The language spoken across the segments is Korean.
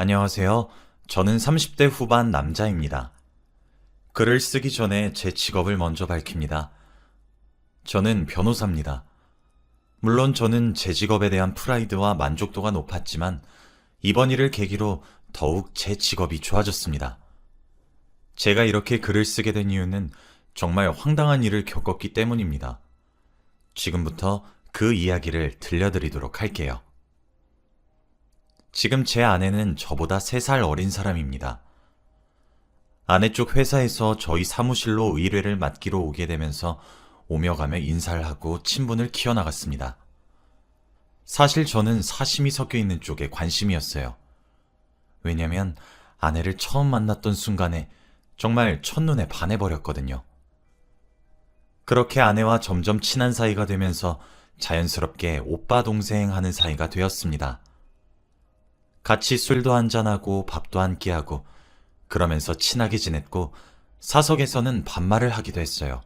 안녕하세요. 저는 30대 후반 남자입니다. 글을 쓰기 전에 제 직업을 먼저 밝힙니다. 저는 변호사입니다. 물론 저는 제 직업에 대한 프라이드와 만족도가 높았지만 이번 일을 계기로 더욱 제 직업이 좋아졌습니다. 제가 이렇게 글을 쓰게 된 이유는 정말 황당한 일을 겪었기 때문입니다. 지금부터 그 이야기를 들려드리도록 할게요. 지금 제 아내는 저보다 3살 어린 사람입니다. 아내 쪽 회사에서 저희 사무실로 의뢰를 맡기로 오게 되면서 오며 가며 인사를 하고 친분을 키워나갔습니다. 사실 저는 사심이 섞여 있는 쪽에 관심이었어요. 왜냐면 아내를 처음 만났던 순간에 정말 첫눈에 반해버렸거든요. 그렇게 아내와 점점 친한 사이가 되면서 자연스럽게 오빠 동생 하는 사이가 되었습니다. 같이 술도 한잔하고 밥도 한 끼 하고 그러면서 친하게 지냈고 사석에서는 반말을 하기도 했어요.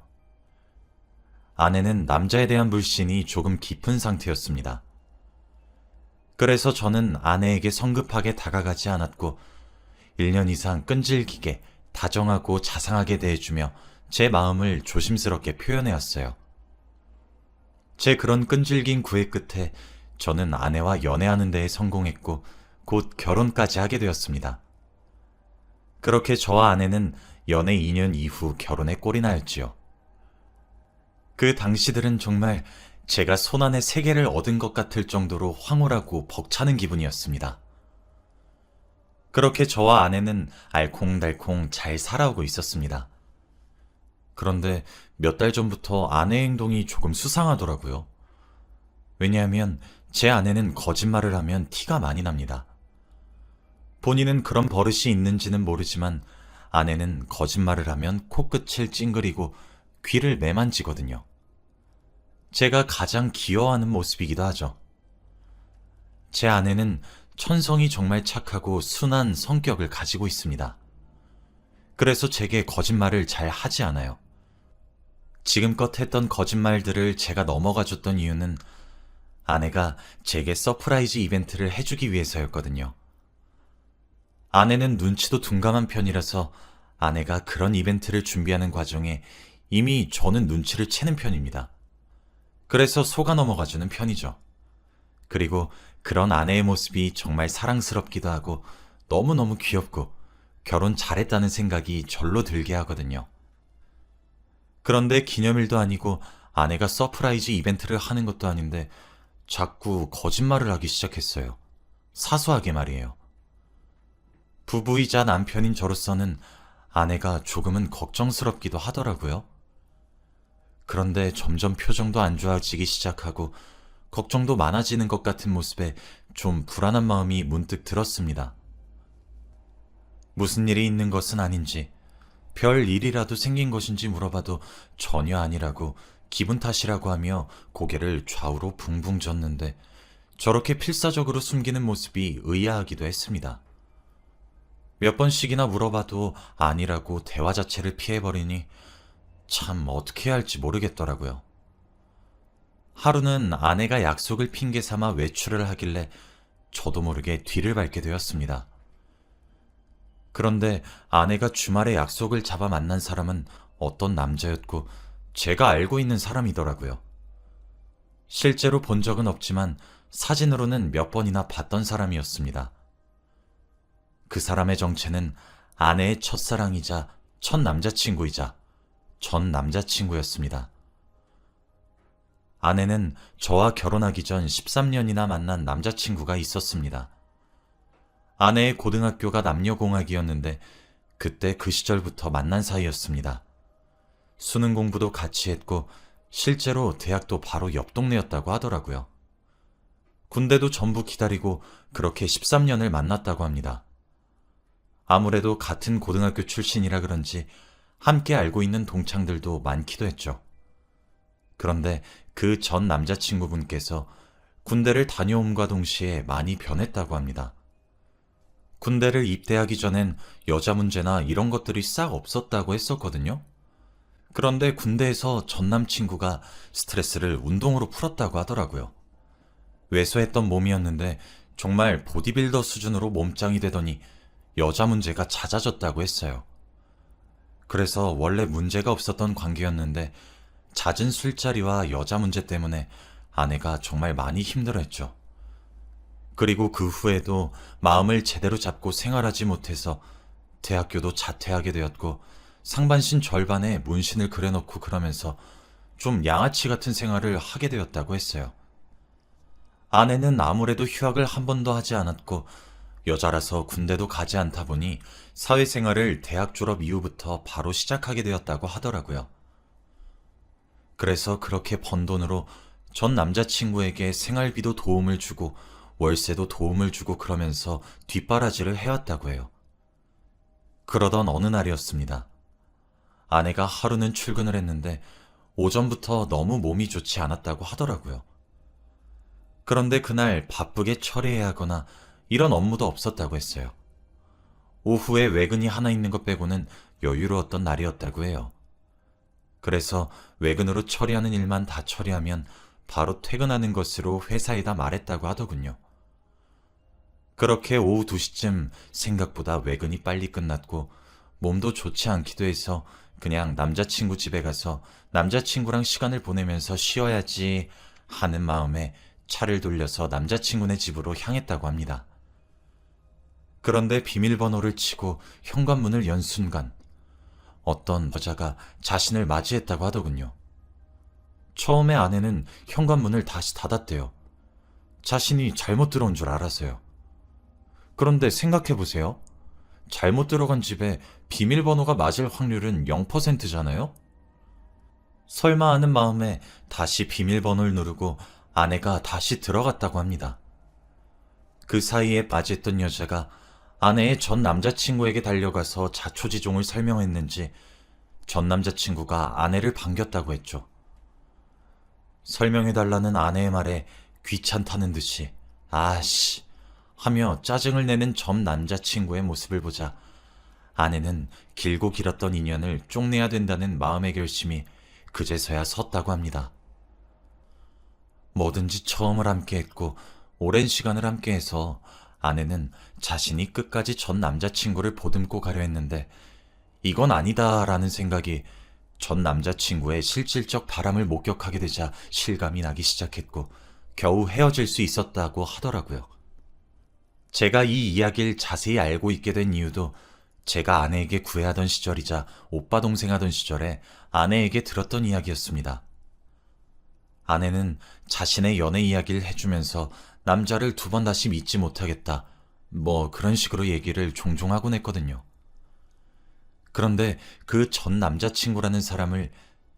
아내는 남자에 대한 불신이 조금 깊은 상태였습니다. 그래서 저는 아내에게 성급하게 다가가지 않았고 1년 이상 끈질기게 다정하고 자상하게 대해주며 제 마음을 조심스럽게 표현해왔어요. 제 그런 끈질긴 구애 끝에 저는 아내와 연애하는 데에 성공했고 곧 결혼까지 하게 되었습니다. 그렇게 저와 아내는 연애 2년 이후 결혼에 꼴이 나였지요. 그 당시들은 정말 제가 손안에 세 개를 얻은 것 같을 정도로 황홀하고 벅차는 기분이었습니다. 그렇게 저와 아내는 알콩달콩 잘 살아오고 있었습니다. 그런데 몇 달 전부터 아내 행동이 조금 수상하더라고요. 왜냐하면 제 아내는 거짓말을 하면 티가 많이 납니다. 본인은 그런 버릇이 있는지는 모르지만 아내는 거짓말을 하면 코끝을 찡그리고 귀를 매만지거든요. 제가 가장 귀여워하는 모습이기도 하죠. 제 아내는 천성이 정말 착하고 순한 성격을 가지고 있습니다. 그래서 제게 거짓말을 잘 하지 않아요. 지금껏 했던 거짓말들을 제가 넘어가 줬던 이유는 아내가 제게 서프라이즈 이벤트를 해주기 위해서였거든요. 아내는 눈치도 둔감한 편이라서 아내가 그런 이벤트를 준비하는 과정에 이미 저는 눈치를 채는 편입니다. 그래서 속아 넘어가주는 편이죠. 그리고 그런 아내의 모습이 정말 사랑스럽기도 하고 너무너무 귀엽고 결혼 잘했다는 생각이 절로 들게 하거든요. 그런데 기념일도 아니고 아내가 서프라이즈 이벤트를 하는 것도 아닌데 자꾸 거짓말을 하기 시작했어요. 사소하게 말이에요. 부부이자 남편인 저로서는 아내가 조금은 걱정스럽기도 하더라고요. 그런데 점점 표정도 안 좋아지기 시작하고 걱정도 많아지는 것 같은 모습에 좀 불안한 마음이 문득 들었습니다. 무슨 일이 있는 것은 아닌지, 별 일이라도 생긴 것인지 물어봐도 전혀 아니라고 기분 탓이라고 하며 고개를 좌우로 붕붕 졌는데 저렇게 필사적으로 숨기는 모습이 의아하기도 했습니다. 몇 번씩이나 물어봐도 아니라고 대화 자체를 피해버리니 참 어떻게 해야 할지 모르겠더라고요. 하루는 아내가 약속을 핑계 삼아 외출을 하길래 저도 모르게 뒤를 밟게 되었습니다. 그런데 아내가 주말에 약속을 잡아 만난 사람은 어떤 남자였고 제가 알고 있는 사람이더라고요. 실제로 본 적은 없지만 사진으로는 몇 번이나 봤던 사람이었습니다. 그 사람의 정체는 아내의 첫사랑이자 첫 남자친구이자 전 남자친구였습니다. 아내는 저와 결혼하기 전 13년이나 만난 남자친구가 있었습니다. 아내의 고등학교가 남녀공학이었는데 그때 그 시절부터 만난 사이였습니다. 수능 공부도 같이 했고 실제로 대학도 바로 옆 동네였다고 하더라고요. 군대도 전부 기다리고 그렇게 13년을 만났다고 합니다. 아무래도 같은 고등학교 출신이라 그런지 함께 알고 있는 동창들도 많기도 했죠. 그런데 그 전 남자친구분께서 군대를 다녀옴과 동시에 많이 변했다고 합니다. 군대를 입대하기 전엔 여자 문제나 이런 것들이 싹 없었다고 했었거든요. 그런데 군대에서 전 남친구가 스트레스를 운동으로 풀었다고 하더라고요. 왜소했던 몸이었는데 정말 보디빌더 수준으로 몸짱이 되더니 여자 문제가 잦아졌다고 했어요. 그래서 원래 문제가 없었던 관계였는데 잦은 술자리와 여자 문제 때문에 아내가 정말 많이 힘들어했죠. 그리고 그 후에도 마음을 제대로 잡고 생활하지 못해서 대학교도 자퇴하게 되었고 상반신 절반에 문신을 그려놓고 그러면서 좀 양아치 같은 생활을 하게 되었다고 했어요. 아내는 아무래도 휴학을 한 번도 하지 않았고 여자라서 군대도 가지 않다 보니 사회생활을 대학 졸업 이후부터 바로 시작하게 되었다고 하더라고요. 그래서 그렇게 번 돈으로 전 남자친구에게 생활비도 도움을 주고 월세도 도움을 주고 그러면서 뒷바라지를 해왔다고 해요. 그러던 어느 날이었습니다. 아내가 하루는 출근을 했는데 오전부터 너무 몸이 좋지 않았다고 하더라고요. 그런데 그날 바쁘게 처리해야 하거나 이런 업무도 없었다고 했어요. 오후에 외근이 하나 있는 것 빼고는 여유로웠던 날이었다고 해요. 그래서 외근으로 처리하는 일만 다 처리하면 바로 퇴근하는 것으로 회사에다 말했다고 하더군요. 그렇게 오후 2시쯤 생각보다 외근이 빨리 끝났고 몸도 좋지 않기도 해서 그냥 남자친구 집에 가서 남자친구랑 시간을 보내면서 쉬어야지 하는 마음에 차를 돌려서 남자친구네 집으로 향했다고 합니다. 그런데 비밀번호를 치고 현관문을 연 순간 어떤 여자가 자신을 맞이했다고 하더군요. 처음에 아내는 현관문을 다시 닫았대요. 자신이 잘못 들어온 줄 알았어요. 그런데 생각해보세요. 잘못 들어간 집에 비밀번호가 맞을 확률은 0%잖아요? 설마 하는 마음에 다시 비밀번호를 누르고 아내가 다시 들어갔다고 합니다. 그 사이에 빠졌던 여자가 아내의 전 남자친구에게 달려가서 자초지종을 설명했는지 전 남자친구가 아내를 반겼다고 했죠. 설명해달라는 아내의 말에 귀찮다는 듯이 아씨 하며 짜증을 내는 전 남자친구의 모습을 보자 아내는 길고 길었던 인연을 쪽내야 된다는 마음의 결심이 그제서야 섰다고 합니다. 뭐든지 처음을 함께 했고 오랜 시간을 함께 해서 아내는 자신이 끝까지 전 남자친구를 보듬고 가려 했는데 이건 아니다라는 생각이 전 남자친구의 실질적 바람을 목격하게 되자 실감이 나기 시작했고 겨우 헤어질 수 있었다고 하더라고요. 제가 이 이야기를 자세히 알고 있게 된 이유도 제가 아내에게 구애하던 시절이자 오빠 동생 하던 시절에 아내에게 들었던 이야기였습니다. 아내는 자신의 연애 이야기를 해주면서 남자를 두 번 다시 믿지 못하겠다. 뭐 그런 식으로 얘기를 종종 하곤 했거든요. 그런데 그 전 남자친구라는 사람을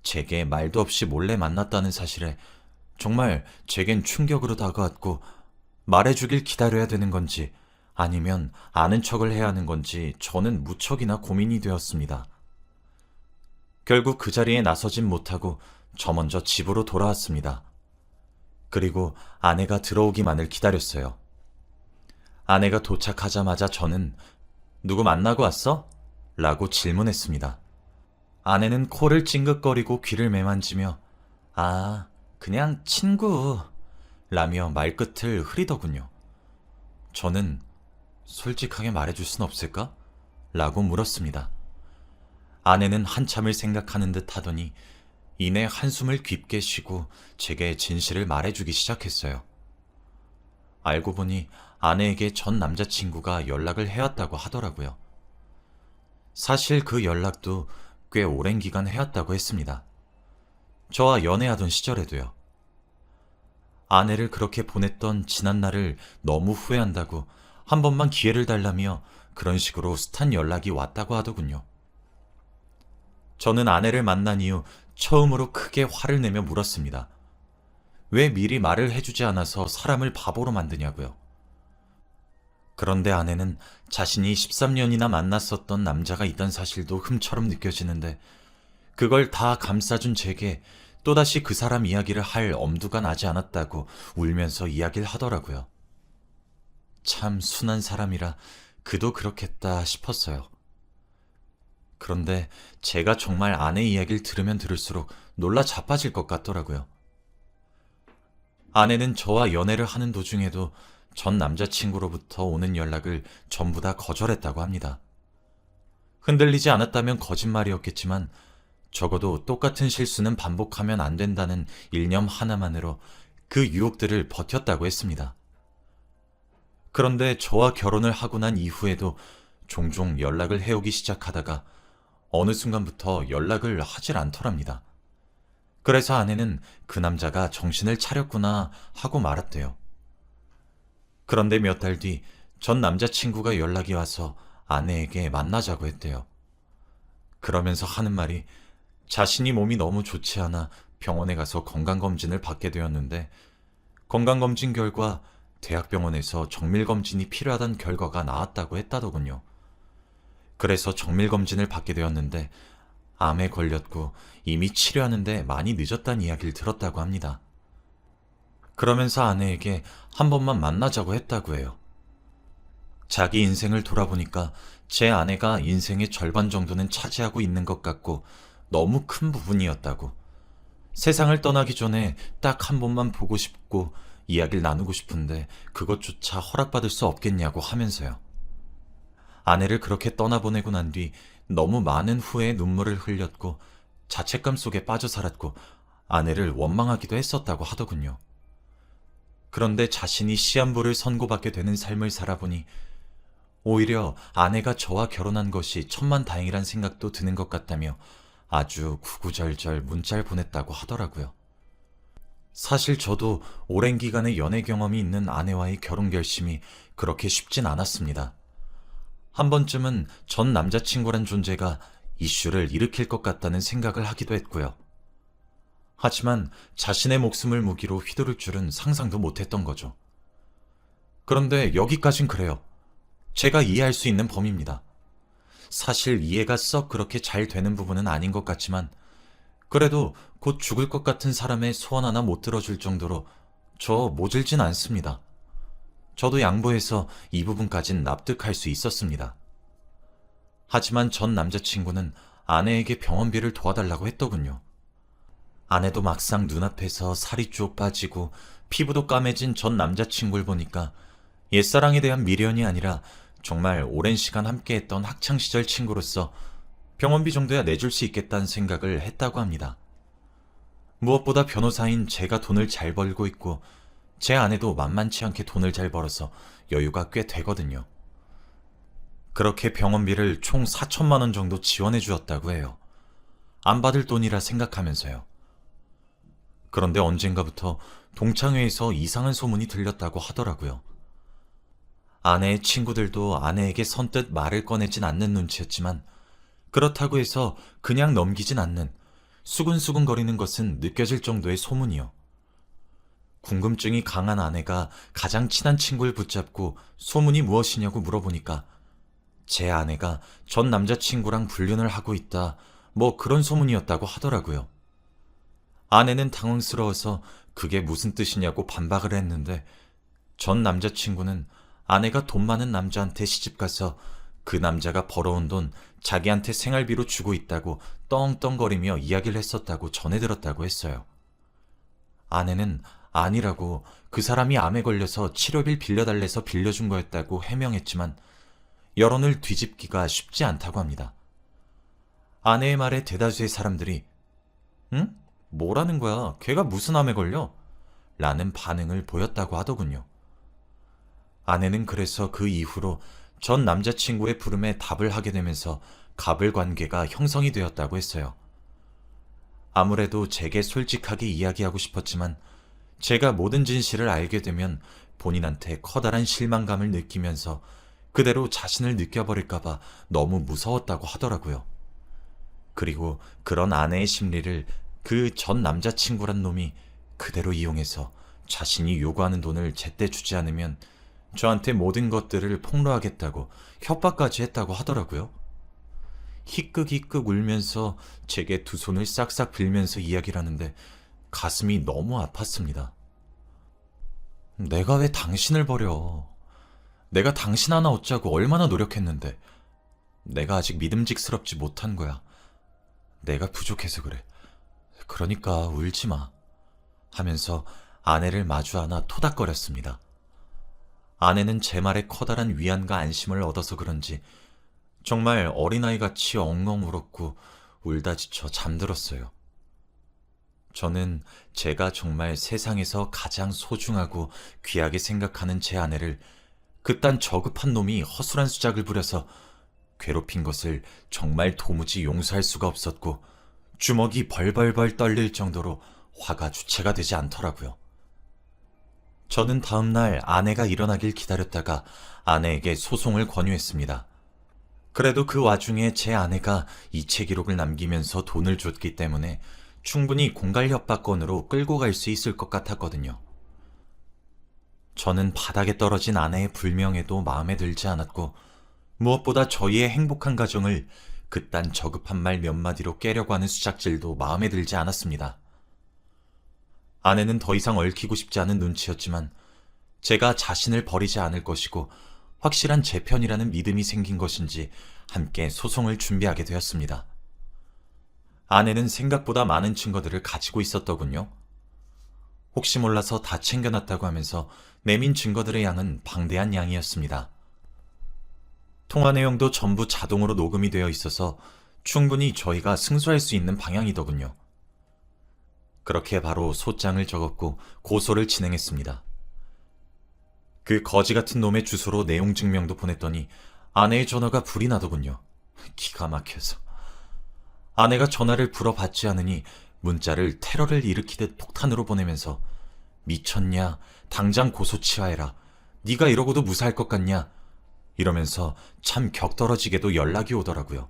제게 말도 없이 몰래 만났다는 사실에 정말 제겐 충격으로 다가왔고 말해주길 기다려야 되는 건지 아니면 아는 척을 해야 하는 건지 저는 무척이나 고민이 되었습니다. 결국 그 자리에 나서진 못하고 저 먼저 집으로 돌아왔습니다. 그리고 아내가 들어오기만을 기다렸어요. 아내가 도착하자마자 저는 누구 만나고 왔어? 라고 질문했습니다. 아내는 코를 찡긋거리고 귀를 매만지며 아, 그냥 친구 라며 말끝을 흐리더군요. 저는 솔직하게 말해줄 순 없을까? 라고 물었습니다. 아내는 한참을 생각하는 듯 하더니 이내 한숨을 깊게 쉬고 제게 진실을 말해주기 시작했어요. 알고 보니 아내에게 전 남자친구가 연락을 해왔다고 하더라고요. 사실 그 연락도 꽤 오랜 기간 해왔다고 했습니다. 저와 연애하던 시절에도요. 아내를 그렇게 보냈던 지난 날을 너무 후회한다고 한 번만 기회를 달라며 그런 식으로 숱한 연락이 왔다고 하더군요. 저는 아내를 만난 이후 처음으로 크게 화를 내며 물었습니다. 왜 미리 말을 해주지 않아서 사람을 바보로 만드냐고요. 그런데 아내는 자신이 13년이나 만났었던 남자가 있던 사실도 흠처럼 느껴지는데 그걸 다 감싸준 제게 또다시 그 사람 이야기를 할 엄두가 나지 않았다고 울면서 이야기를 하더라고요. 참 순한 사람이라 그도 그렇겠다 싶었어요. 그런데 제가 정말 아내 이야기를 들으면 들을수록 놀라 자빠질 것 같더라고요. 아내는 저와 연애를 하는 도중에도 전 남자친구로부터 오는 연락을 전부 다 거절했다고 합니다. 흔들리지 않았다면 거짓말이었겠지만 적어도 똑같은 실수는 반복하면 안 된다는 일념 하나만으로 그 유혹들을 버텼다고 했습니다. 그런데 저와 결혼을 하고 난 이후에도 종종 연락을 해오기 시작하다가 어느 순간부터 연락을 하질 않더랍니다. 그래서 아내는 그 남자가 정신을 차렸구나 하고 말았대요. 그런데 몇 달 뒤 전 남자친구가 연락이 와서 아내에게 만나자고 했대요. 그러면서 하는 말이 자신이 몸이 너무 좋지 않아 병원에 가서 건강검진을 받게 되었는데 건강검진 결과 대학병원에서 정밀검진이 필요하다는 결과가 나왔다고 했다더군요. 그래서 정밀 검진을 받게 되었는데 암에 걸렸고 이미 치료하는데 많이 늦었다는 이야기를 들었다고 합니다. 그러면서 아내에게 한 번만 만나자고 했다고 해요. 자기 인생을 돌아보니까 제 아내가 인생의 절반 정도는 차지하고 있는 것 같고 너무 큰 부분이었다고. 세상을 떠나기 전에 딱 한 번만 보고 싶고 이야기를 나누고 싶은데 그것조차 허락받을 수 없겠냐고 하면서요. 아내를 그렇게 떠나보내고 난 뒤 너무 많은 후회의 눈물을 흘렸고 자책감 속에 빠져 살았고 아내를 원망하기도 했었다고 하더군요. 그런데 자신이 시한부를 선고받게 되는 삶을 살아보니 오히려 아내가 저와 결혼한 것이 천만 다행이란 생각도 드는 것 같다며 아주 구구절절 문자를 보냈다고 하더라고요. 사실 저도 오랜 기간의 연애 경험이 있는 아내와의 결혼 결심이 그렇게 쉽진 않았습니다. 한 번쯤은 전 남자친구란 존재가 이슈를 일으킬 것 같다는 생각을 하기도 했고요. 하지만 자신의 목숨을 무기로 휘두를 줄은 상상도 못했던 거죠. 그런데 여기까진 그래요. 제가 이해할 수 있는 범위입니다. 사실 이해가 썩 그렇게 잘 되는 부분은 아닌 것 같지만, 그래도 곧 죽을 것 같은 사람의 소원 하나 못 들어줄 정도로 저 모질진 않습니다. 저도 양보해서 이 부분까진 납득할 수 있었습니다. 하지만 전 남자친구는 아내에게 병원비를 도와달라고 했더군요. 아내도 막상 눈앞에서 살이 쭉 빠지고 피부도 까매진 전 남자친구를 보니까 옛사랑에 대한 미련이 아니라 정말 오랜 시간 함께했던 학창시절 친구로서 병원비 정도야 내줄 수 있겠다는 생각을 했다고 합니다. 무엇보다 변호사인 제가 돈을 잘 벌고 있고 제 아내도 만만치 않게 돈을 잘 벌어서 여유가 꽤 되거든요. 그렇게 병원비를 총 4천만 원 정도 지원해 주었다고 해요. 안 받을 돈이라 생각하면서요. 그런데 언젠가부터 동창회에서 이상한 소문이 들렸다고 하더라고요. 아내의 친구들도 아내에게 선뜻 말을 꺼내진 않는 눈치였지만 그렇다고 해서 그냥 넘기진 않는 수근수근거리는 것은 느껴질 정도의 소문이요. 궁금증이 강한 아내가 가장 친한 친구를 붙잡고 소문이 무엇이냐고 물어보니까 제 아내가 전 남자친구랑 불륜을 하고 있다, 뭐 그런 소문이었다고 하더라고요. 아내는 당황스러워서 그게 무슨 뜻이냐고 반박을 했는데 전 남자친구는 아내가 돈 많은 남자한테 시집가서 그 남자가 벌어온 돈 자기한테 생활비로 주고 있다고 떵떵거리며 이야기를 했었다고 전해 들었다고 했어요. 아내는 아니라고 그 사람이 암에 걸려서 치료비를 빌려달래서 빌려준 거였다고 해명했지만 여론을 뒤집기가 쉽지 않다고 합니다. 아내의 말에 대다수의 사람들이 응? 뭐라는 거야? 걔가 무슨 암에 걸려? 라는 반응을 보였다고 하더군요. 아내는 그래서 그 이후로 전 남자친구의 부름에 답을 하게 되면서 갑을 관계가 형성이 되었다고 했어요. 아무래도 제게 솔직하게 이야기하고 싶었지만 제가 모든 진실을 알게 되면 본인한테 커다란 실망감을 느끼면서 그대로 자신을 느껴버릴까봐 너무 무서웠다고 하더라고요. 그리고 그런 아내의 심리를 그 전 남자친구란 놈이 그대로 이용해서 자신이 요구하는 돈을 제때 주지 않으면 저한테 모든 것들을 폭로하겠다고 협박까지 했다고 하더라고요. 희끗희끗 울면서 제게 두 손을 싹싹 빌면서 이야기를 하는데 가슴이 너무 아팠습니다. 내가 왜 당신을 버려? 내가 당신 하나 얻자고 얼마나 노력했는데 내가 아직 믿음직스럽지 못한 거야. 내가 부족해서 그래. 그러니까 울지 마. 하면서 아내를 마주 하나 토닥거렸습니다. 아내는 제 말에 커다란 위안과 안심을 얻어서 그런지 정말 어린아이 같이 엉엉 울었고 울다 지쳐 잠들었어요. 저는 제가 정말 세상에서 가장 소중하고 귀하게 생각하는 제 아내를 그딴 저급한 놈이 허술한 수작을 부려서 괴롭힌 것을 정말 도무지 용서할 수가 없었고 주먹이 벌벌벌 떨릴 정도로 화가 주체가 되지 않더라고요. 저는 다음날 아내가 일어나길 기다렸다가 아내에게 소송을 권유했습니다. 그래도 그 와중에 제 아내가 이체 기록을 남기면서 돈을 줬기 때문에 충분히 공갈 협박건으로 끌고 갈 수 있을 것 같았거든요. 저는 바닥에 떨어진 아내의 불명에도 마음에 들지 않았고 무엇보다 저희의 행복한 가정을 그딴 저급한 말 몇 마디로 깨려고 하는 수작질도 마음에 들지 않았습니다. 아내는 더 이상 얽히고 싶지 않은 눈치였지만 제가 자신을 버리지 않을 것이고 확실한 제 편이라는 믿음이 생긴 것인지 함께 소송을 준비하게 되었습니다. 아내는 생각보다 많은 증거들을 가지고 있었더군요. 혹시 몰라서 다 챙겨놨다고 하면서 내민 증거들의 양은 방대한 양이었습니다. 통화 내용도 전부 자동으로 녹음이 되어 있어서 충분히 저희가 승소할 수 있는 방향이더군요. 그렇게 바로 소장을 적었고 고소를 진행했습니다. 그 거지 같은 놈의 주소로 내용 증명도 보냈더니 아내의 전화가 불이 나더군요. 기가 막혀서. 아내가 전화를 불어 받지 않으니 문자를 테러를 일으키듯 폭탄으로 보내면서 미쳤냐? 당장 고소 치하해라. 네가 이러고도 무사할 것 같냐? 이러면서 참 격떨어지게도 연락이 오더라고요.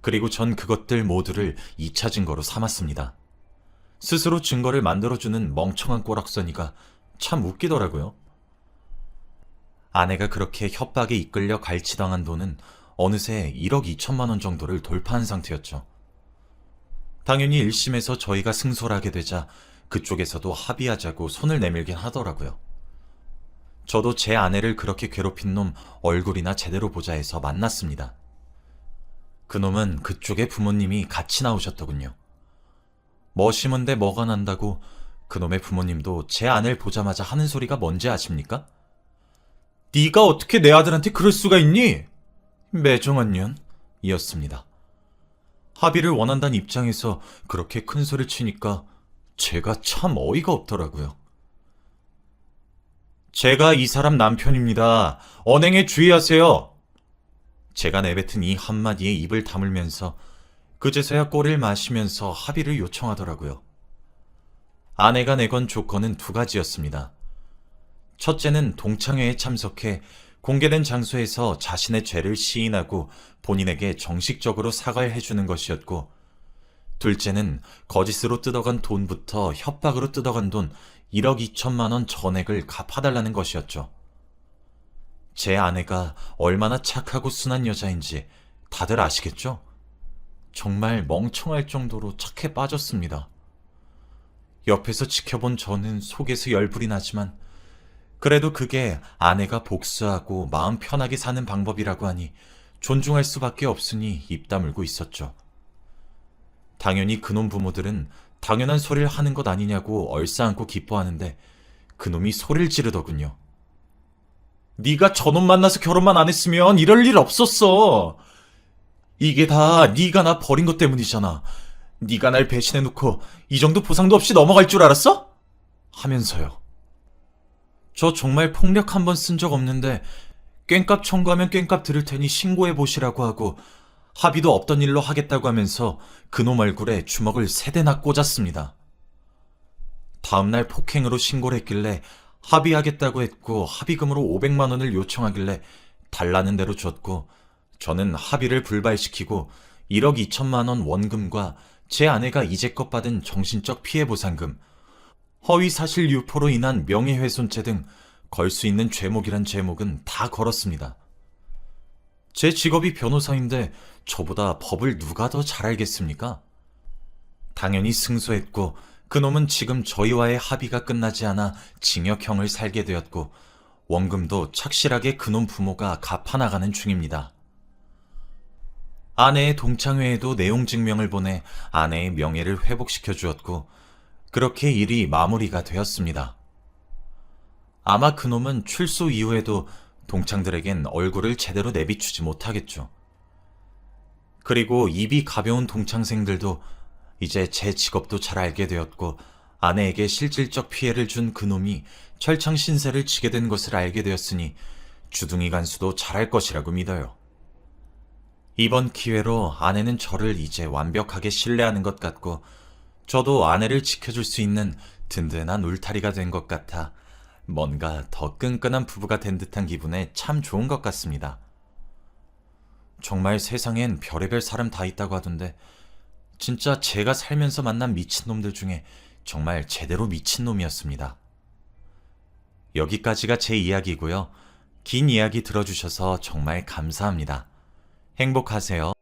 그리고 전 그것들 모두를 2차 증거로 삼았습니다. 스스로 증거를 만들어주는 멍청한 꼬락서니가 참 웃기더라고요. 아내가 그렇게 협박에 이끌려 갈치당한 돈은 어느새 1억 2천만 원 정도를 돌파한 상태였죠. 당연히 1심에서 저희가 승소를 하게 되자 그쪽에서도 합의하자고 손을 내밀긴 하더라고요. 저도 제 아내를 그렇게 괴롭힌 놈 얼굴이나 제대로 보자 해서 만났습니다. 그 놈은 그쪽의 부모님이 같이 나오셨더군요. 뭐 심은데 뭐가 난다고 그놈의 부모님도 제 아내를 보자마자 하는 소리가 뭔지 아십니까? 네가 어떻게 내 아들한테 그럴 수가 있니? 매정한 년 이었습니다. 합의를 원한다는 입장에서 그렇게 큰 소리를 치니까 제가 참 어이가 없더라고요. 제가 이 사람 남편입니다. 언행에 주의하세요. 제가 내뱉은 이 한마디에 입을 다물면서 그제서야 꼬리를 마시면서 합의를 요청하더라고요. 아내가 내건 조건은 두 가지였습니다. 첫째는 동창회에 참석해 공개된 장소에서 자신의 죄를 시인하고 본인에게 정식적으로 사과를 해주는 것이었고, 둘째는 거짓으로 뜯어간 돈부터 협박으로 뜯어간 돈 1억 2천만 원 전액을 갚아달라는 것이었죠. 제 아내가 얼마나 착하고 순한 여자인지 다들 아시겠죠? 정말 멍청할 정도로 착해 빠졌습니다. 옆에서 지켜본 저는 속에서 열불이 나지만 그래도 그게 아내가 복수하고 마음 편하게 사는 방법이라고 하니 존중할 수밖에 없으니 입 다물고 있었죠. 당연히 그놈 부모들은 당연한 소리를 하는 것 아니냐고 얼싸안고 기뻐하는데 그놈이 소리를 지르더군요. 네가 저놈 만나서 결혼만 안 했으면 이럴 일 없었어. 이게 다 네가 나 버린 것 때문이잖아. 네가 날 배신해놓고 이 정도 보상도 없이 넘어갈 줄 알았어? 하면서요. 저 정말 폭력 한 번 쓴 적 없는데 꽹값 청구하면 꽹값 들을 테니 신고해 보시라고 하고 합의도 없던 일로 하겠다고 하면서 그놈 얼굴에 주먹을 세 대나 꽂았습니다. 다음날 폭행으로 신고를 했길래 합의하겠다고 했고 합의금으로 500만 원을 요청하길래 달라는 대로 줬고 저는 합의를 불발시키고 1억 2천만 원 원금과 제 아내가 이제껏 받은 정신적 피해 보상금, 허위 사실 유포로 인한 명예훼손죄 등 걸 수 있는 죄목이란 죄목은 다 걸었습니다. 제 직업이 변호사인데 저보다 법을 누가 더 잘 알겠습니까? 당연히 승소했고 그놈은 지금 저희와의 합의가 끝나지 않아 징역형을 살게 되었고 원금도 착실하게 그놈 부모가 갚아나가는 중입니다. 아내의 동창회에도 내용 증명을 보내 아내의 명예를 회복시켜 주었고 그렇게 일이 마무리가 되었습니다. 아마 그놈은 출소 이후에도 동창들에겐 얼굴을 제대로 내비추지 못하겠죠. 그리고 입이 가벼운 동창생들도 이제 제 직업도 잘 알게 되었고 아내에게 실질적 피해를 준 그놈이 철창 신세를 지게 된 것을 알게 되었으니 주둥이 간수도 잘할 것이라고 믿어요. 이번 기회로 아내는 저를 이제 완벽하게 신뢰하는 것 같고 저도 아내를 지켜줄 수 있는 든든한 울타리가 된 것 같아 뭔가 더 끈끈한 부부가 된 듯한 기분에 참 좋은 것 같습니다. 정말 세상엔 별의별 사람 다 있다고 하던데 진짜 제가 살면서 만난 미친놈들 중에 정말 제대로 미친놈이었습니다. 여기까지가 제 이야기고요. 긴 이야기 들어주셔서 정말 감사합니다. 행복하세요.